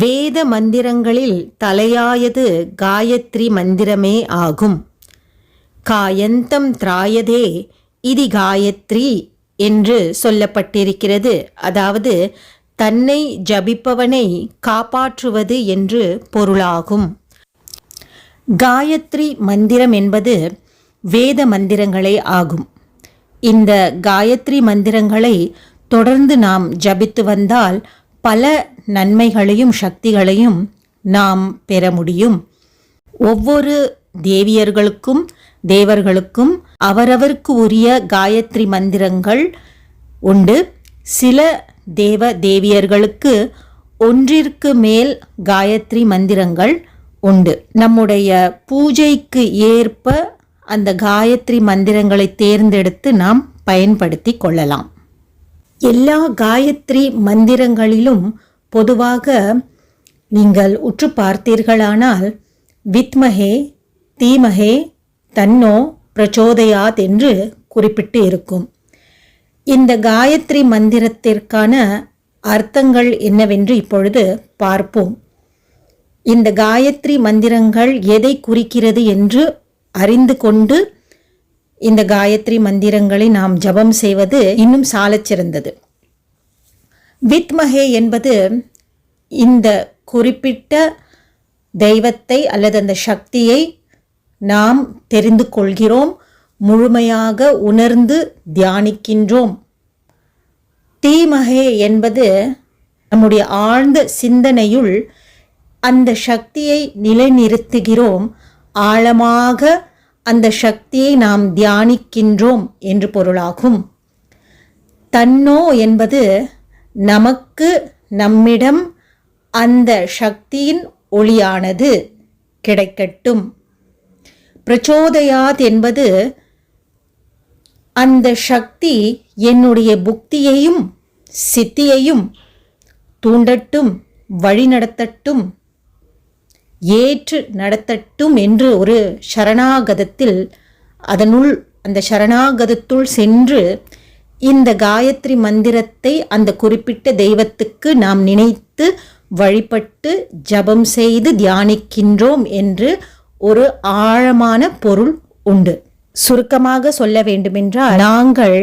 வேத மந்திரங்களில் தலையாயது காயத்ரி மந்திரமே ஆகும். காயந்தம் திராயதே இதி காயத்ரி என்று சொல்லப்பட்டிருக்கிறது. அதாவது தன்னை ஜபிப்பவனை காப்பாற்றுவது என்று பொருளாகும். காயத்ரி மந்திரம் என்பது வேத மந்திரங்களே ஆகும். இந்த காயத்ரி மந்திரங்களை தொடர்ந்து நாம் ஜபித்து வந்தால் பல நன்மைகளையும் சக்திகளையும் நாம் பெற முடியும். ஒவ்வொரு தேவியர்களுக்கும் தேவர்களுக்கும் அவரவருக்கு உரிய காயத்ரி மந்திரங்கள் உண்டு. சில தேவ தேவியர்களுக்கு ஒன்றிற்கு மேல் காயத்ரி மந்திரங்கள் உண்டு. நம்முடைய பூஜைக்கு ஏற்ப அந்த காயத்ரி மந்திரங்களை தேர்ந்தெடுத்து நாம் பயன்படுத்தி கொள்ளலாம். எல்லா காயத்ரி மந்திரங்களிலும் பொதுவாக நீங்கள் உற்று பார்த்தீர்களானால் வித்மஹே தீமஹே தன்னோ பிரச்சோதயாத் என்று குறிப்பிட்டு இருக்கும். இந்த காயத்ரி மந்திரத்திற்கான அர்த்தங்கள் என்னவென்று இப்பொழுது பார்ப்போம். இந்த காயத்ரி மந்திரங்கள் எதை குறிக்கிறது என்று அறிந்து கொண்டு இந்த காயத்ரி மந்திரங்களை நாம் ஜபம் செய்வது இன்னும் சாலச்சிறந்தது. வித்மஹே என்பது இந்த குறிப்பிட்ட தெய்வத்தை அல்லது அந்த சக்தியை நாம் தெரிந்து கொள்கிறோம் முழுமையாக உணர்ந்து தியானிக்கின்றோம். தீமகே என்பது நம்முடைய ஆழ்ந்த சிந்தனையுள் அந்த சக்தியை நிலைநிறுத்துகிறோம் ஆழமாக அந்த சக்தியை நாம் தியானிக்கின்றோம் என்று பொருளாகும். தன்னோ என்பது நமக்கு நம்மிடம் அந்த சக்தியின் ஒளியானது கிடைக்கட்டும். பிரச்சோதயாத் என்பது அந்த சக்தி என்னுடைய புக்தியையும் சித்தியையும் தூண்டட்டும் வழிநடத்தட்டும் ஏற்று நடத்தட்டும் என்று ஒரு சரணாகதத்தில் அதனுள் அந்த சரணாகதத்துள் சென்று இந்த காயத்ரி மந்திரத்தை அந்த குறிப்பிட்ட தெய்வத்துக்கு நாம் நினைத்து வழிபட்டு ஜபம் செய்து தியானிக்கின்றோம் என்று ஒரு ஆழமான பொருள் உண்டு. சுருக்கமாக சொல்ல வேண்டுமென்றால் நாங்கள்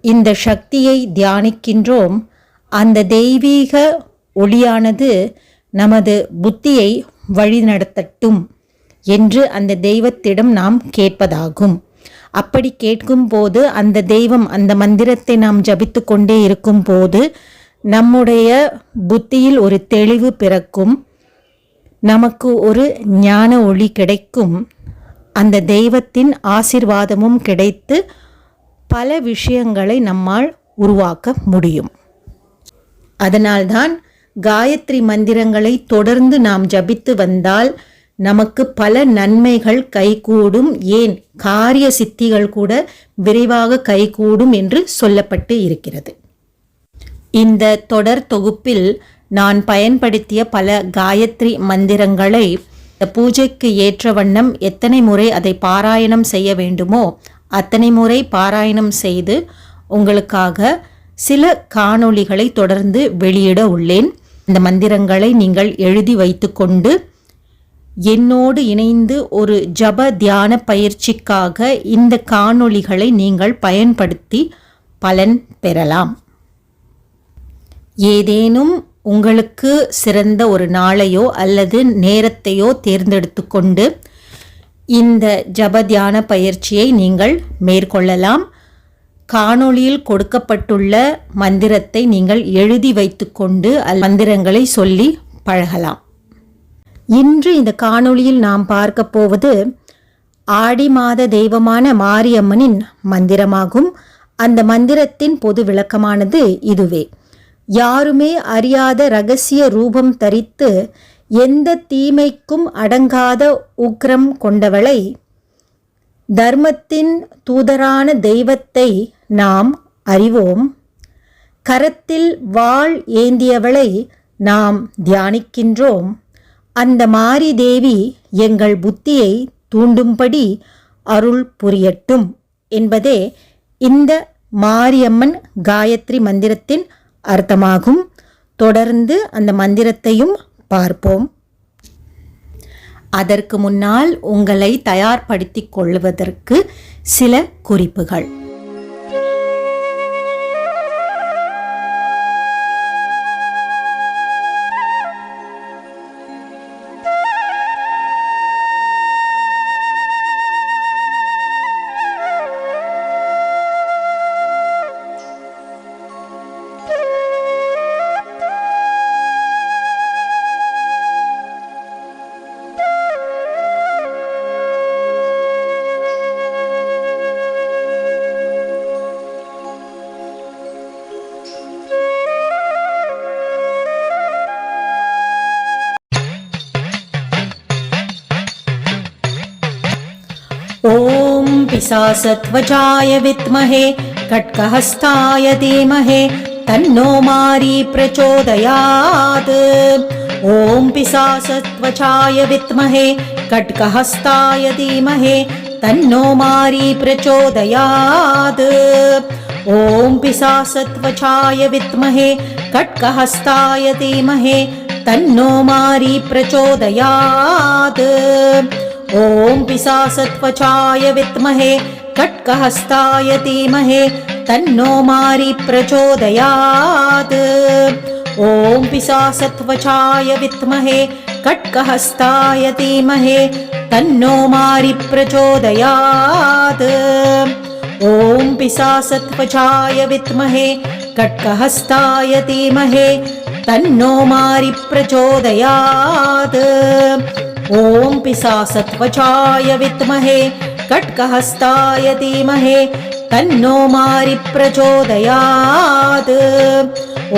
இந்த சக்தியை தியானிக்கின்றோம். அந்த தெய்வீக ஒளியானது நமது புத்தியை வழிநடத்தட்டும் என்று அந்த தெய்வத்திடம் நாம் கேட்பதாகும். அப்படி கேட்கும் போது அந்த தெய்வம் அந்த மந்திரத்தை நாம் ஜபித்து கொண்டே இருக்கும் போது நம்முடைய புத்தியில் ஒரு தெளிவு பிறக்கும். நமக்கு ஒரு ஞான ஒளி கிடைக்கும். அந்த தெய்வத்தின் ஆசிர்வாதமும் கிடைத்து பல விஷயங்களை நம்மால் உருவாக்க முடியும். அதனால்தான் காயத்ரி மந்திரங்களை தொடர்ந்து நாம் ஜபித்து வந்தால் நமக்கு பல நன்மைகள் கைகூடும். ஏன்? காரிய சித்திகள் கூட விரைவாக கைகூடும் என்று சொல்லப்பட்டு இருக்கிறது. இந்த தொடர் தொகுப்பில் நான் பயன்படுத்திய பல காயத்ரி மந்திரங்களை பூஜைக்கு ஏற்ற வண்ணம் எத்தனை முறை அதை பாராயணம் செய்ய வேண்டுமோ அத்தனை முறை பாராயணம் செய்து உங்களுக்காக சில காணொளிகளை தொடர்ந்து வெளியிட உள்ளேன். இந்த மந்திரங்களை நீங்கள் எழுதி வைத்துக்கொண்டு என்னோடு இணைந்து ஒரு ஜப தியான பயிற்சிக்காக இந்த காணொளிகளை நீங்கள் பயன்படுத்தி பலன் பெறலாம். ஏதேனும் உங்களுக்கு சிறந்த ஒரு நாளையோ அல்லது நேரத்தையோ தேர்ந்தெடுத்து கொண்டு இந்த ஜப தியான பயிற்சியை நீங்கள் மேற்கொள்ளலாம். காணொளியில் கொடுக்கப்பட்டுள்ள மந்திரத்தை நீங்கள் எழுதி வைத்துக்கொண்டு மந்திரங்களை சொல்லி பழகலாம். இன்று இந்த காணொளியில் நாம் பார்க்க போவது ஆடி மாத தெய்வமான மாரியம்மனின் மந்திரமாகும். அந்த மந்திரத்தின் பொது விளக்கமானது இதுவே. யாருமே அறியாத ரகசிய ரூபம் தரித்து எந்த தீமைக்கும் அடங்காத உக்ரம் கொண்டவளை தர்மத்தின் தூதரான தெய்வத்தை நாம் அறிவோம். கரத்தில் வாழ் ஏந்தியவளை நாம் தியானிக்கின்றோம். அந்த மாரி தேவி எங்கள் புத்தியை தூண்டும்படி அருள் புரியட்டும் என்பதே இந்த மாரியம்மன் காயத்ரி மந்திரத்தின் அர்த்தமாகும். தொடர்ந்து அந்த மந்திரத்தையும் பார்ப்போம். அதற்கு முன்னால் உங்களை தயார்படுத்திக் கொள்வதற்கு சில குறிப்புகள். ॐ पिशासत्वचाय विद्महे कट्कहस्ताय धीमहे तन्नो मारी प्रचोदयात्। ॐ पिशासत्वचाय विद्महे कट्कहस्ताय धीमहे तन्नो मारी प्रचोदयात्। ॐ पिशासत्वचाय विद्महे कट्कहस्ताय धीमहे तन्नो मारी प्रचोदयात् ॐ पिशासत्वचाय विद्महे कट्कहस्ताय धीमहे तन्नो मारि प्रचोदयात्। ॐ पिशासत्वचाय विद्महे कट्कहस्ताय धीमहे तन्नो मारि प्रचोदयात्। ॐ पिशासत्वचाय विद्महे कट्कहस्ताय धीमहे तन्नो मारि प्रचोदयात् ॐ पिशासत्वचाय विद्महे कट्कहस्ताय धीमहे तन्नो मारि प्रचोदयात्।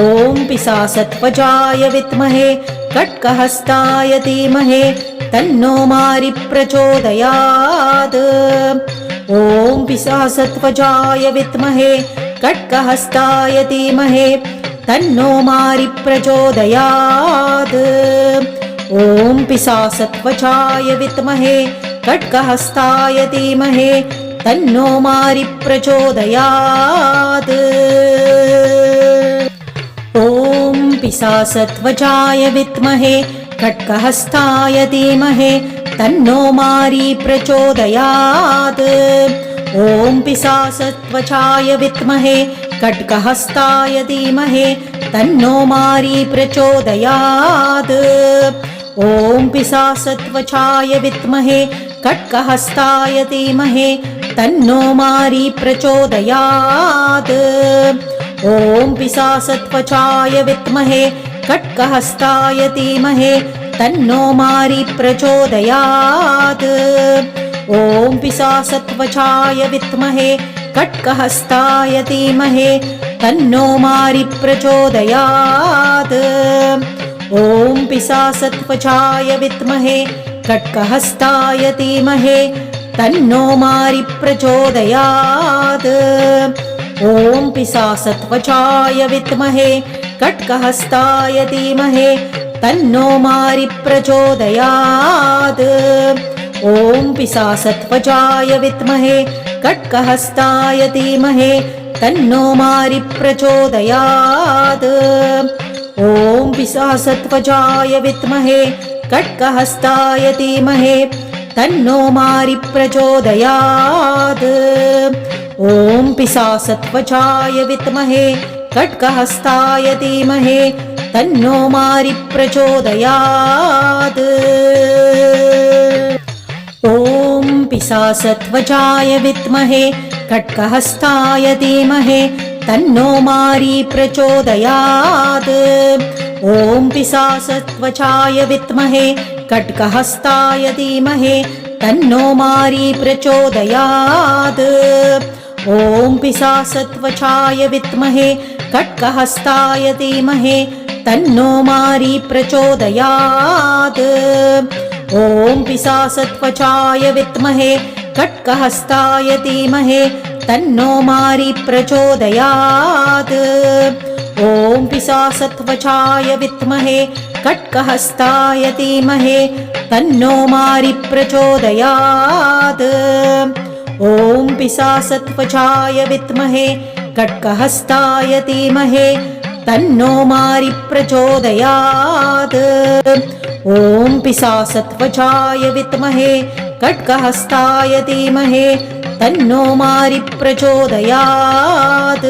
ॐ पिशासत्वचाय विद्महे कट्कहस्ताय धीमहे तन्नो मारि प्रचोदयात्। ॐ पिशासत्वचाय विद्महे कट्कहस्ताय धीमहे तन्नो मारि प्रचोदयात् ॐ पिशासत्वचाय विद्महे कट्कहस्ताय धीमहे तन्नो मारि प्रचोदयात्। ॐ पिशासत्वचाय विद्महे कट्कहस्ताय धीमहे तन्नो मारी प्रचोदयात्। ॐ पिशासत्वचाय विद्महे कट्कहस्ताय धीमहे तन्नो मारी प्रचोदयात् ॐ पिशासत्वचाय विद्महे कट्कहस्ताय धीमहे तन्नो मारी प्रचोदयात्। ॐ पिशासत्वचाय विद्महे कट्कहस्ताय धीमहे तन्नो मारि प्रचोदयात्। ॐ पिशासत्वचाय विद्महे कट्कहस्ताय धीमहे तन्नो मारि प्रचोदयात् ॐ पिशासत्वचाय विद्महे कट्कहस्ताय धीमहे तन्नो मारि प्रचोदयात्। ॐ पिशासत्वचाय विद्महे कट्कहस्ताय धीमहे तन्नो मारि प्रचोदयात्। ॐ पिशासत्वचाय विद्महे कट्कहस्ताय धीमहे तन्नो मारि प्रचोदयात् ॐ पिशासत्वचाय विद्महे कट्कहस्ताय धीमहे तन्नो मारि प्रचोदयात्। ॐ पिशासत्वचाय विद्महे कट्कहस्ताय धीमहे तन्नो मारि प्रचोदयात्। ॐ पिशासत्वचाय विद्महे कट्कहस्ताय धीमहे तन्नो मारी प्रचोदयात् ॐ पिशासत्वचाय विद्महे कट्कहस्ताय धीमहे तन्नो मारी प्रचोदयात्। ॐ पिशासत्वचाय विद्महे कट्कहस्ताय धीमहे तन्नो मारी प्रचोदयात्। ॐ पिशासत्वचाय विद्महे कट्कहस्ताय धीमहे तन्नो मारि प्रचोदयात् ॐ पिशासत्वचाय विद्महे कट्कहस्ताय धीमहे तन्नो मारि प्रचोदयात्। ॐ पिशासत्वचाय विद्महे कट्कहस्ताय धीमहे तन्नो मारि प्रचोदयात्। ॐ पिशासत्वचाय विद्महे खड्गहस्ताय धीमहे तन्नो मारि प्रचोदयात्